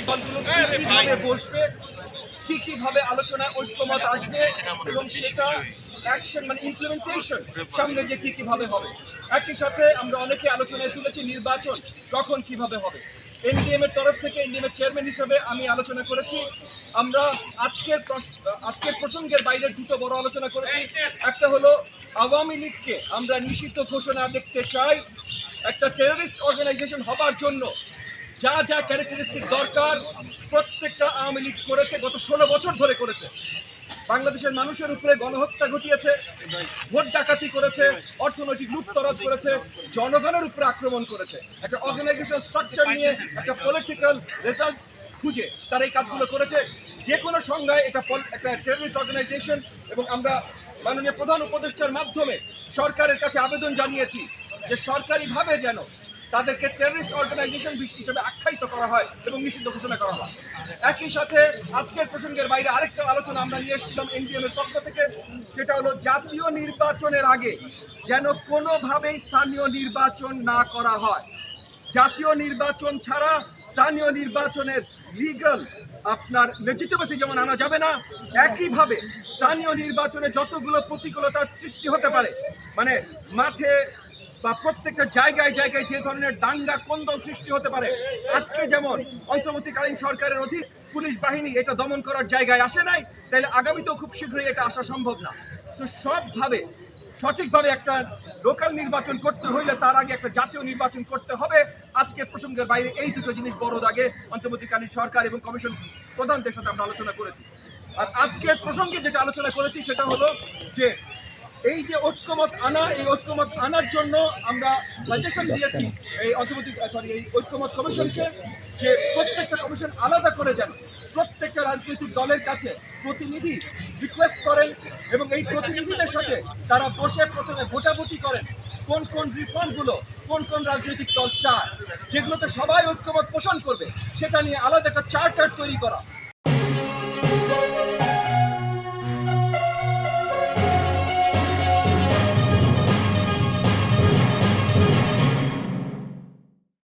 রাজনৈতিক দলগুলো কীভাবে বসবে কি কীভাবে আলোচনায় ঐক্যমত আসবে এবং সেটা অ্যাকশন মানে ইমপ্লিমেন্টেশন সামনে যে কি কীভাবে হবে। একই সাথে আমরা অনেকে আলোচনায় তুলেছি নির্বাচন কখন কীভাবে হবে। এনডিএম এর তরফ থেকে এনডিএম এর চেয়ারম্যান হিসেবে আমি আলোচনা করেছি। আমরা আজকের আজকের প্রসঙ্গের বাইরে দুটো বড় আলোচনা করেছি। একটা হলো আওয়ামী লীগকে আমরা নিষিদ্ধ ঘোষণা দেখতে চাই। একটা টেররিস্ট অর্গানাইজেশন হবার জন্য যা যা ক্যারেক্টারিস্টিক দরকার প্রত্যেকটা আওয়ামী লীগ করেছে, গত ষোলো বছর ধরে করেছে। বাংলাদেশের মানুষের উপরে গণহত্যা ঘটিয়েছে, ভোট ডাকাতি করেছে, অর্থনৈতিক লুটতরাজ করেছে, জনগণের উপরে আক্রমণ করেছে। একটা অর্গানাইজেশন স্ট্রাকচার নিয়ে একটা পলিটিক্যাল রেজাল্ট খুঁজে তারা এই কাজগুলো করেছে। যে কোনো সংজ্ঞায় এটা একটা টেররিস্ট অর্গানাইজেশন এবং আমরা মাননীয় প্রধান উপদেষ্টার মাধ্যমে সরকারের কাছে আবেদন জানিয়েছি যে সরকারিভাবে যেন তাদেরকে টেররিস্ট অর্গানাইজেশন হিসেবে আখ্যায়িত করা হয় এবং নিষিদ্ধ ঘোষণা করা হয়। একই সাথে আজকের প্রসঙ্গের বাইরে আরেকটা আলোচনা আমরা নিয়ে এসেছিলাম এনডিএম এর পক্ষ থেকে, সেটা হলো জাতীয় নির্বাচনের আগে যেন কোনোভাবেই স্থানীয় নির্বাচন না করা হয়। জাতীয় নির্বাচন ছাড়া স্থানীয় নির্বাচনের লিগাল আপনার লেজিটিমেসি যেমন আনা যাবে না, একইভাবে স্থানীয় নির্বাচনে যতগুলো প্রতিকূলতার সৃষ্টি হতে পারে মানে মাঠে বা প্রত্যেকটা জায়গায় জায়গায় যে ধরনের দাঙ্গা, কোন্দল সৃষ্টি হতে পারে। আজকে যেমন অন্তর্বর্তীকালীন সরকারের অধীন পুলিশ বাহিনী এটা দমন করার জায়গায় আসে নাই, তাহলে আগামীতেও খুব শীঘ্রই এটা আসা সম্ভব না। তো সবভাবে, সঠিকভাবে একটা লোকাল নির্বাচন করতে হইলে তার আগে একটা জাতীয় নির্বাচন করতে হবে। আজকের প্রসঙ্গের বাইরে এই দুটো জিনিস বড় দাগে অন্তর্বর্তীকালীন সরকার এবং কমিশন প্রধানদের সাথে আমরা আলোচনা করেছি। আর আজকের প্রসঙ্গে যেটা আলোচনা করেছি সেটা হলো যে এই যে ঐক্যমত আনা, এই ঐক্যমত আনার জন্য আমরা সাজেশন দিয়েছি, এই অন্তর্বর্তী সরি এই ঐক্যমত কমিশনকে যে প্রত্যেকটা কমিশন আলাদা করে যেন প্রত্যেকটা রাজনৈতিক দলের কাছে প্রতিনিধি রিকোয়েস্ট করেন এবং এই প্রতিনিধিদের সাথে তারা বসে প্রথমে ভোটাভুটি করেন, কোন কোন রিফর্মগুলো কোন কোন রাজনৈতিক দল চায়, যেগুলোতে সবাই ঐক্যমত পোষণ করবে, সেটা নিয়ে আলাদা একটা চার্টার তৈরি করা।